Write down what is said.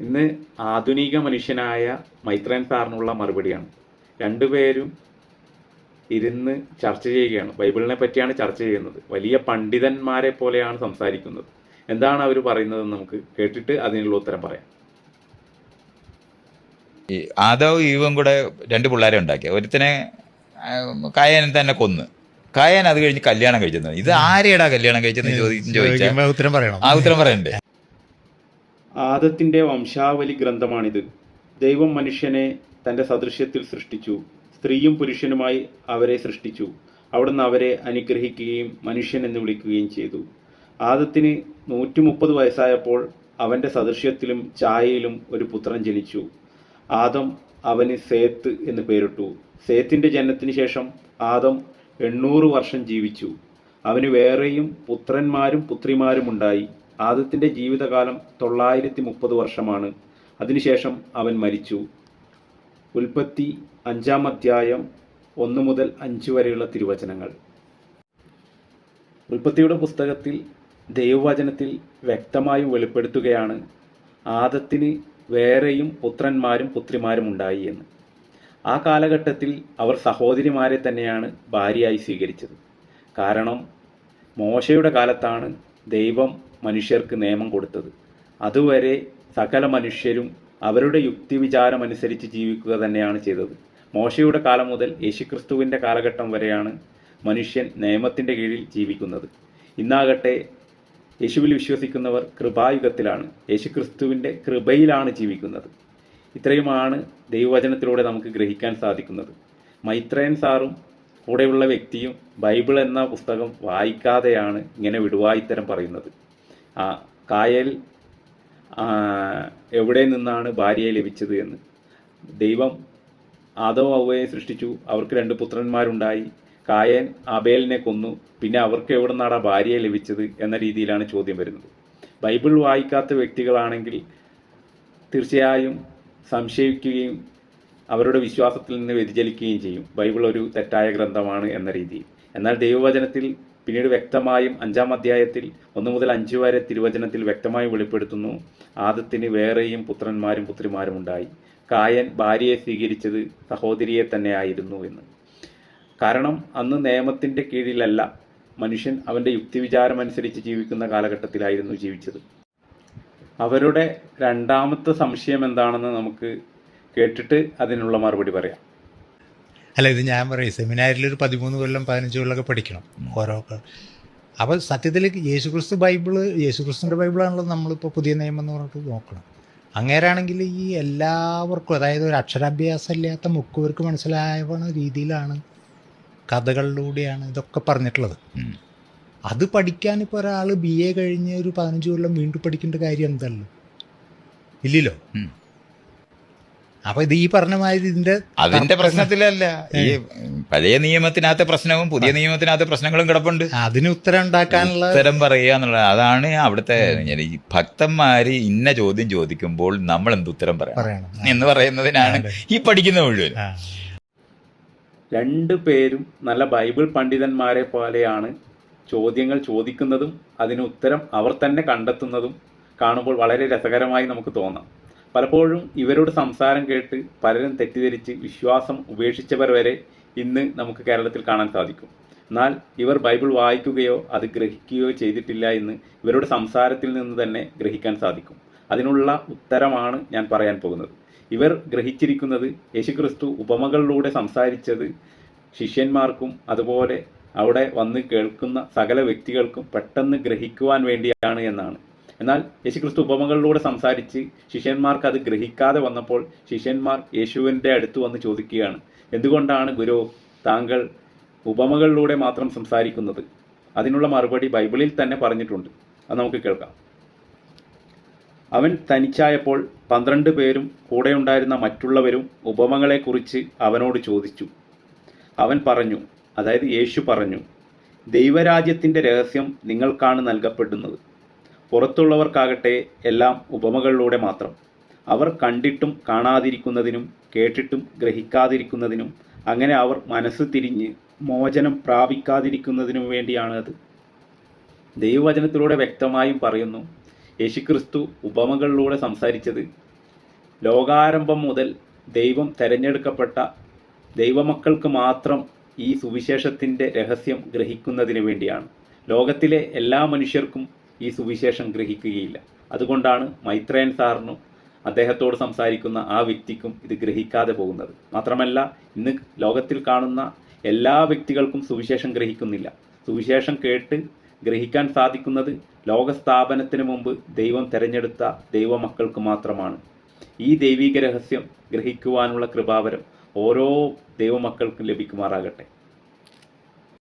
ഇന്ന് ആധുനിക മനുഷ്യനായ മൈത്രൻ സാറിനുള്ള മറുപടിയാണ്. രണ്ടുപേരും ഇരുന്ന് ചർച്ച ചെയ്യുകയാണ്. ബൈബിളിനെ പറ്റിയാണ് ചർച്ച ചെയ്യുന്നത്. വലിയ പണ്ഡിതന്മാരെ പോലെയാണ് സംസാരിക്കുന്നത്. എന്താണ് അവർ പറയുന്നത് നമുക്ക് കേട്ടിട്ട് അതിനുള്ള ഉത്തരം പറയാം. ഈ ആദവ് ഈവും കൂടെ രണ്ട് പിള്ളേരെ ഉണ്ടാക്കി ഒരുത്തിനെ കായനെ തന്നെ കൊന്ന്. കായൻ അത് കഴിഞ്ഞ് കല്യാണം കഴിച്ചത് ഇത് ആരെയടാ കല്യാണം കഴിച്ചെന്ന് ചോദിച്ചാൽ ഉത്തരം പറയണം. ആ ഉത്തരം പറയണ്ടേ? ആദത്തിന്റെ വംശാവലി ഗ്രന്ഥമാണിത്. ദൈവം മനുഷ്യനെ തന്റെ സദൃശ്യത്തിൽ സൃഷ്ടിച്ചു. സ്ത്രീയും പുരുഷനുമായി അവരെ സൃഷ്ടിച്ചു. അവിടുന്ന് അവരെ അനുഗ്രഹിക്കുകയും മനുഷ്യൻ എന്ന് വിളിക്കുകയും ചെയ്തു. ആദത്തിന് നൂറ്റി മുപ്പത് വയസ്സായപ്പോൾ അവന്റെ സദൃശ്യത്തിലും ഛായയിലും ഒരു പുത്രൻ ജനിച്ചു. ആദം അവന് സേത്ത് എന്ന് പേരിട്ടു. സേത്തിന്റെ ജനനത്തിന് ശേഷം ആദം എണ്ണൂറ് വർഷം ജീവിച്ചു. അവന് വേറെയും പുത്രന്മാരും പുത്രിമാരും ഉണ്ടായി. ആദത്തിന്റെ ജീവിതകാലം തൊള്ളായിരത്തി മുപ്പത് വർഷമാണ്. അതിനുശേഷം അവൻ മരിച്ചു. ഉൽപ്പത്തി അഞ്ചാം അധ്യായം ഒന്ന് മുതൽ അഞ്ച് വരെയുള്ള തിരുവചനങ്ങൾ. ഉൽപ്പത്തിയുടെ പുസ്തകത്തിൽ ദൈവവചനത്തിൽ വ്യക്തമായും വെളിപ്പെടുത്തുകയാണ് ആദത്തിന് വേറെയും പുത്രന്മാരും പുത്രിമാരും ഉണ്ടായി എന്ന്. ആ കാലഘട്ടത്തിൽ അവർ സഹോദരിമാരെ തന്നെയാണ് ഭാര്യയായി സ്വീകരിച്ചത്. കാരണം മോശയുടെ കാലത്താണ് ദൈവം മനുഷ്യർക്ക് നിയമം കൊടുത്തത്. അതുവരെ സകല മനുഷ്യരും അവരുടെ യുക്തിവിചാരം അനുസരിച്ച് ജീവിക്കുക തന്നെയാണ് ചെയ്തത്. മോശയുടെ കാലം മുതൽ യേശുക്രിസ്തുവിന്റെ കാലഘട്ടം വരെയാണ് മനുഷ്യൻ നിയമത്തിന്റെ കീഴിൽ ജീവിക്കുന്നത്. ഇന്നാകട്ടെ യേശുവിൽ വിശ്വസിക്കുന്നവർ കൃപായുഗത്തിലാണ്. യേശുക്രിസ്തുവിന്റെ കൃപയിലാണ് ജീവിക്കുന്നത്. ഇത്രയുമാണ് ദൈവവചനത്തിലൂടെ നമുക്ക് ഗ്രഹിക്കാൻ സാധിക്കുന്നത്. മൈത്രേൻ സാറും കൂടെയുള്ള വ്യക്തിയും ബൈബിൾ എന്ന പുസ്തകം വായിക്കാതെയാണ് ഇങ്ങനെ വിടുവായിത്തരം പറയുന്നത്. കായൽ എവിടെ നിന്നാണ് ഭാര്യയെ ലഭിച്ചത് എന്ന്. ദൈവം ആദവും അവയെ സൃഷ്ടിച്ചു. അവർക്ക് രണ്ട് പുത്രന്മാരുണ്ടായി. കായൻ അബേലിനെ കൊന്നു. പിന്നെ അവർക്ക് എവിടെ നിന്നാണ് ആ ഭാര്യയെ ലഭിച്ചത് എന്ന രീതിയിലാണ് ചോദ്യം വരുന്നത്. ബൈബിൾ വായിക്കാത്ത വ്യക്തികളാണെങ്കിൽ തീർച്ചയായും സംശയിക്കുകയും അവരുടെ വിശ്വാസത്തിൽ നിന്ന് വ്യതിചലിക്കുകയും ചെയ്യും. ബൈബിൾ ഒരു തെറ്റായ ഗ്രന്ഥമാണ് എന്ന രീതിയിൽ. എന്നാൽ ദൈവവചനത്തിൽ പിന്നീട് വ്യക്തമായും അഞ്ചാം അധ്യായത്തിൽ ഒന്ന് മുതൽ അഞ്ച് വരെ തിരുവചനത്തിൽ വ്യക്തമായും വെളിപ്പെടുത്തുന്നു. ആദത്തിന് വേറെയും പുത്രന്മാരും പുത്രിമാരും ഉണ്ടായി. കായൻ ഭാര്യയെ സ്വീകരിച്ചത് സഹോദരിയെ തന്നെയായിരുന്നു എന്ന്. കാരണം അന്ന് നിയമത്തിന്റെ കീഴിലല്ല മനുഷ്യൻ അവന്റെ യുക്തിവിചാരം അനുസരിച്ച് ജീവിക്കുന്ന കാലഘട്ടത്തിലായിരുന്നു ജീവിച്ചത്. അവരുടെ രണ്ടാമത്തെ സംശയം എന്താണെന്ന് നമുക്ക് കേട്ടിട്ട് അതിനുള്ള മറുപടി പറയാം. അല്ല ഇത് ഞാൻ പറയും സെമിനാരിൽ ഒരു പതിമൂന്ന് കൊല്ലം പതിനഞ്ച് കൊല്ലമൊക്കെ പഠിക്കണം ഓരോ അപ്പോൾ സത്യത്തിൽ യേശുക്രിസ്തു ബൈബിൾ യേശുക്രിസ്തുവിന്റെ ബൈബിളാണല്ലോ നമ്മളിപ്പോൾ പുതിയ നിയമം എന്ന് പറഞ്ഞിട്ട് നോക്കണം. അങ്ങേരാണെങ്കിൽ ഈ എല്ലാവർക്കും അതായത് ഒരു അക്ഷരാഭ്യാസം ഇല്ലാത്ത മുക്കുവർക്ക് മനസ്സിലായ രീതിയിലാണ് കഥകളിലൂടെയാണ് ഇതൊക്കെ പറഞ്ഞിട്ടുള്ളത്. അത് പഠിക്കാൻ ഇപ്പോൾ ഒരാൾ ബി എ കഴിഞ്ഞ് ഒരു പതിനഞ്ച് കൊല്ലം വീണ്ടും പഠിക്കേണ്ട കാര്യം എന്തല്ലോ? ഇല്ലല്ലോ. അപ്പൊ ഇത് ഈ പറഞ്ഞ മാതിരി ഇതിന്റെ അതിന്റെ പ്രശ്നത്തിലല്ല. ഈ പഴയ നിയമത്തിനകത്തെ പ്രശ്നവും പുതിയ നിയമത്തിനകത്തെ പ്രശ്നങ്ങളും കിടപ്പുണ്ട്. അതിന് ഉത്തരം ഉണ്ടാക്കാനുള്ള ഉത്തരം പറയുക എന്നുള്ളത് അതാണ് അവിടുത്തെ ഭക്തന്മാര് ഇന്ന ചോദ്യം ചോദിക്കുമ്പോൾ നമ്മൾ എന്ത് ഉത്തരം പറയാം പറയണം. എന്ന് പറയുന്നതിനാണ് ഈ പഠിക്കുന്ന മുഴുവൻ. രണ്ടു പേരും നല്ല ബൈബിൾ പണ്ഡിതന്മാരെ പോലെയാണ് ചോദ്യങ്ങൾ ചോദിക്കുന്നതും അതിന് ഉത്തരം അവർ തന്നെ കണ്ടെത്തുന്നതും കാണുമ്പോൾ വളരെ രസകരമായി നമുക്ക് തോന്നാം. പലപ്പോഴും ഇവരുടെ സംസാരം കേട്ട് പലരും തെറ്റിദ്ധരിച്ച് വിശ്വാസം ഉപേക്ഷിച്ചവർ വരെ ഇന്ന് നമുക്ക് കേരളത്തിൽ കാണാൻ സാധിക്കും. എന്നാൽ ഇവർ ബൈബിൾ വായിക്കുകയോ അത് ഗ്രഹിക്കുകയോ ചെയ്തിട്ടില്ല എന്ന് ഇവരുടെ സംസാരത്തിൽ നിന്ന് തന്നെ ഗ്രഹിക്കാൻ സാധിക്കും. അതിനുള്ള ഉത്തരമാണ് ഞാൻ പറയാൻ പോകുന്നത്. ഇവർ ഗ്രഹിച്ചിരിക്കുന്നത് യേശുക്രിസ്തു ഉപമകളിലൂടെ സംസാരിച്ചത് ശിഷ്യന്മാർക്കും അതുപോലെ അവിടെ വന്ന് കേൾക്കുന്ന സകല വ്യക്തികൾക്കും പെട്ടെന്ന് ഗ്രഹിക്കുവാൻ വേണ്ടിയാണ് എന്നാണ്. എന്നാൽ യേശുക്രിസ്തു ഉപമകളിലൂടെ സംസാരിച്ച് ശിഷ്യന്മാർക്ക് അത് ഗ്രഹിക്കാതെ വന്നപ്പോൾ ശിഷ്യന്മാർ യേശുവിന്റെ അടുത്ത് വന്ന് ചോദിക്കുകയാണ് എന്തുകൊണ്ടാണ് ഗുരു താങ്കൾ ഉപമകളിലൂടെ മാത്രം സംസാരിക്കുന്നത്? അതിനുള്ള മറുപടി ബൈബിളിൽ തന്നെ പറഞ്ഞിട്ടുണ്ട്. അത് നമുക്ക് കേൾക്കാം. അവൻ തനിച്ചായപ്പോൾ പന്ത്രണ്ട് പേരും കൂടെ ഉണ്ടായിരുന്ന മറ്റുള്ളവരും ഉപമകളെക്കുറിച്ച് അവനോട് ചോദിച്ചു. അവൻ പറഞ്ഞു അതായത് യേശു പറഞ്ഞു ദൈവരാജ്യത്തിന്റെ രഹസ്യം നിങ്ങൾക്കാണ് നൽകപ്പെടുന്നത്. പുറത്തുള്ളവർക്കാകട്ടെ എല്ലാം ഉപമകളിലൂടെ മാത്രം. അവർ കണ്ടിട്ടും കാണാതിരിക്കുന്നതിനും കേട്ടിട്ടും ഗ്രഹിക്കാതിരിക്കുന്നതിനും അങ്ങനെ അവർ മനസ്സ് തിരിഞ്ഞ് മോചനം പ്രാപിക്കാതിരിക്കുന്നതിനും വേണ്ടിയാണ് അത്. ദൈവവചനത്തിലൂടെ വ്യക്തമായും പറയുന്നു യേശുക്രിസ്തു ഉപമകളിലൂടെ സംസാരിച്ചത് ലോകാരംഭം മുതൽ ദൈവം തെരഞ്ഞെടുക്കപ്പെട്ട ദൈവമക്കൾക്ക് മാത്രം ഈ സുവിശേഷത്തിന്റെ രഹസ്യം ഗ്രഹിക്കുന്നതിന് വേണ്ടിയാണ്. ലോകത്തിലെ എല്ലാ മനുഷ്യർക്കും ഈ സുവിശേഷം ഗ്രഹിക്കുകയില്ല. അതുകൊണ്ടാണ് മൈത്രേയൻ സാറിനും അദ്ദേഹത്തോട് സംസാരിക്കുന്ന ആ വ്യക്തിക്കും ഇത് ഗ്രഹിക്കാതെ പോകുന്നത്. മാത്രമല്ല ഇന്ന് ലോകത്തിൽ കാണുന്ന എല്ലാ വ്യക്തികൾക്കും സുവിശേഷം ഗ്രഹിക്കുന്നില്ല. സുവിശേഷം കേട്ട് ഗ്രഹിക്കാൻ സാധിക്കുന്നത് ലോകസ്ഥാപനത്തിന് മുമ്പ് ദൈവം തിരഞ്ഞെടുത്ത ദൈവമക്കൾക്ക് മാത്രമാണ്. ഈ ദൈവീക രഹസ്യം ഗ്രഹിക്കുവാനുള്ള കൃപാവരം ഓരോ ദൈവമക്കൾക്കും ലഭിക്കുമാറാകട്ടെ.